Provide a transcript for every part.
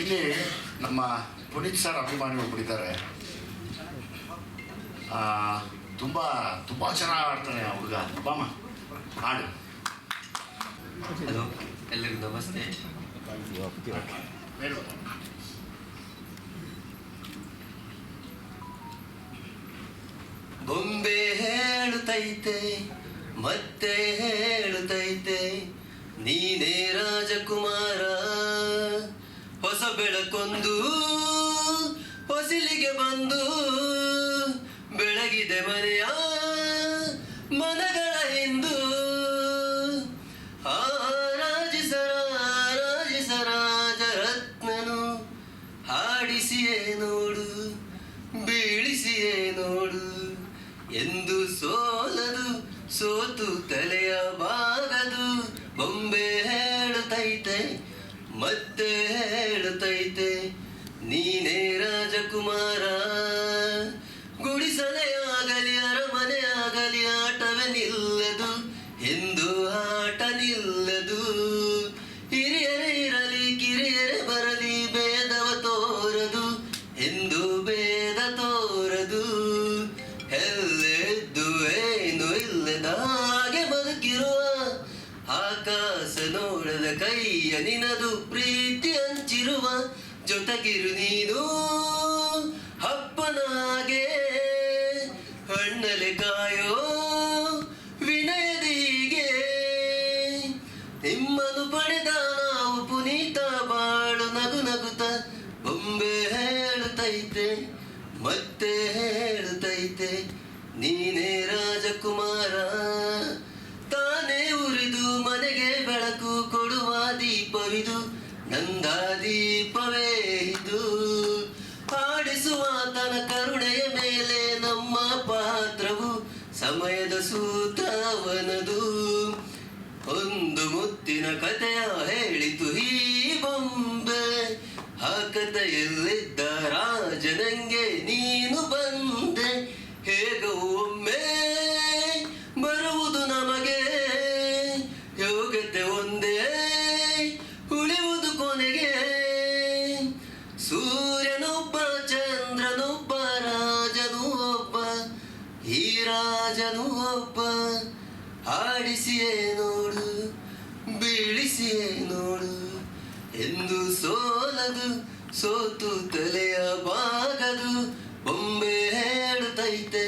ಇಲ್ಲಿ ನಮ್ಮ ಪುನೀತ್ ಸರ್ ಅಭಿಮಾನಿ ಒಬ್ಬರಿದ್ದಾರೆ ತುಂಬ ತುಂಬ ಚೆನ್ನಾಗಿ ಆಡ್ತಾನೆ ಹುಡುಗ. ಬಾಮ ಹಾಡು. ಹಲೋ ಎಲ್ಲರಿಗೂ ನಮಸ್ತೆ. ಬೊಂಬೆ ಹೇಳುತ್ತೈತೆ ಮತ್ತೆ ಹೇಳುತ್ತೈತೆ ನೀನೇ ರಾಜಕುಮಾರ ಬೆಳಕೊಂದು, ಹೊಸಿಲಿಗೆ ಬಂದು ಬೆಳಗಿದೆ ಮನೆಯ ಮನಗಳ ಹಿಂದು. ಆ, ರಾಜಿಸರ ರಾಜಿಸರಾಜ ರತ್ನನು ಹಾಡಿಸಿಯೇ ನೋಡು, ಬೀಳಿಸಿಯೇ ನೋಡು. ಎಂದು ಸೋಲದು, ಸೋತು ತಲೆಯ ಬಾಗದು ಬೊಂಬೆ ಹೇಳುತ್ತೈತೆ ಮತ್ತೆ ಹೇಳುತ್ತೈತೆ ನೀನೇ ರಾಜಕುಮಾರ. ಗುಡಿಸಲೇ ಆಗಲಿ, ಅರಮನೆ ಆಗಲಿ, ಆಟವೇ ನಿಲ್ಲದು ಎಂದು ಆಟ ನಿಲ್ಲದು. ಹಿರಿಯರೇ ಇರಲಿ, ಕಿರಿಯರೇ ಬರಲಿ, ಭೇದವ ತೋರದು ಎಂದು ಭೇದ ತೋರದು. ಎಲ್ಲೆದ್ದು ಏನು ಇಲ್ಲದ ಹಾಗೆ ಬದುಕಿರುವ ಆಕಾಶ ನೋಡದ ಕೈಯ ನಿನದು ಹಂಚಿರುವ ಜೊತೆಗಿರು ನೀನು ಅಪ್ಪನಾಗೆ. ಹಣ್ಣಲೆ ಕಾಯೋ ವಿನಯದಿಗೆ. ನಿಮ್ಮನ್ನು ಪಡೆದ ನಾವು ಪುನೀತ ಬಾಳು ನಗು ನಗುತ ಬೊಂಬೆ ಹೇಳುತ್ತೈತೆ, ಮತ್ತೆ ಹೇಳುತ್ತೈತೆ, ನೀನೇ ರಾಜಕುಮಾರ. ನಂದ ದೀಪವೇ ಇದು. ಆಡಿಸುವ ತನ ಕರುಣೆಯ ಮೇಲೆ ನಮ್ಮ ಪಾತ್ರವು ಸಮಯದ ಸೂತವನದು ಒಂದು ಮುತ್ತಿನ ಕಥೆಯ ಹೇಳಿತು ಈ ಬೊಂಬೆ. ಆ ಕಥೆಯಲ್ಲಿದ್ದ ರಾಜನಂಗೆ ನೀನು ಬಂದೆ. ಹೇಗ ರಾಜನು ಒಬ್ಬ ಹಾಡಿಸಿಯೇ ನೋಡು, ಬೀಳಿಸಿಯೇ ನೋಡು. ಎಂದು ಸೋಲದು, ಸೋತು ತಲೆಯ ಬಾಗದು ಬೊಂಬೆ ಹೇಳುತ್ತೈತೆ,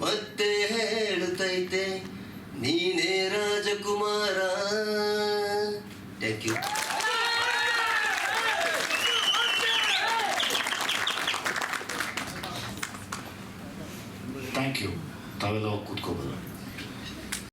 ಮತ್ತೆ ಹೇಳುತ್ತೈತೆ, ನೀನೇ ರಾಜಕುಮಾರ. ಥ್ಯಾಂಕ್ ಯು ಥ್ಯಾಂಕ್ ಯು తలలో కూతుకోబోదాం